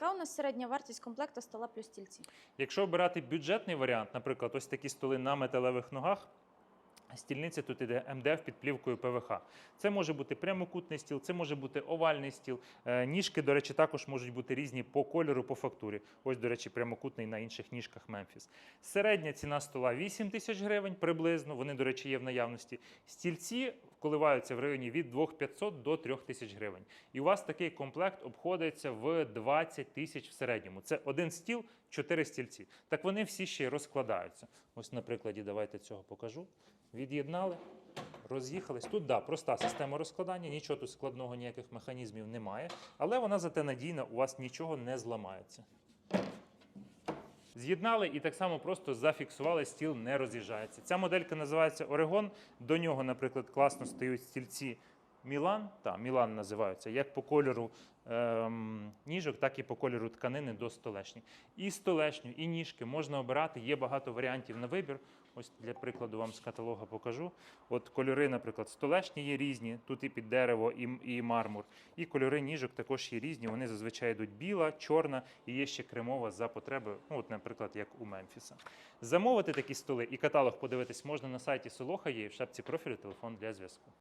яка у нас середня вартість комплекту стола плюс стільці? Якщо обирати бюджетний варіант, наприклад, ось такі столи на металевих ногах. Стільниця тут іде МДФ під плівкою ПВХ. Це може бути прямокутний стіл, це може бути овальний стіл. Е, Ніжки, до речі, також можуть бути різні по кольору, по фактурі. Ось, до речі, прямокутний на інших ніжках Мемфіс. Середня ціна стола 8 тисяч гривень приблизно. Вони, до речі, є в наявності. Стільці коливаються в районі від 2500 до 3000 гривень. І у вас такий комплект обходиться в 20 тисяч в середньому. Це один стіл, чотири стільці. Так вони всі ще й розкладаються. Ось на прикладі давайте цього покажу. Від'єднали, роз'їхались. Тут да, проста система розкладання, нічого тут складного, ніяких механізмів немає, але вона зате надійна, у вас нічого не зламається. З'єднали і так само просто зафіксували, стіл не роз'їжджається. Ця моделька називається Орегон. До нього, наприклад, класно стають стільці Мілан. Та, Мілан називаються як по кольору ем, ніжок, так і по кольору тканини до столешні. І столешню, і ніжки можна обирати. Є багато варіантів на вибір. Ось для прикладу вам з каталога покажу. От кольори, наприклад, столешні є різні, тут і під дерево, і, і мармур. І кольори ніжок також є різні. Вони зазвичай йдуть біла, чорна і є ще кремова за потреби, ну, от, наприклад, як у Мемфіса. Замовити такі столи і каталог подивитись можна на сайті Солоха є в шапці профілю телефон для зв'язку.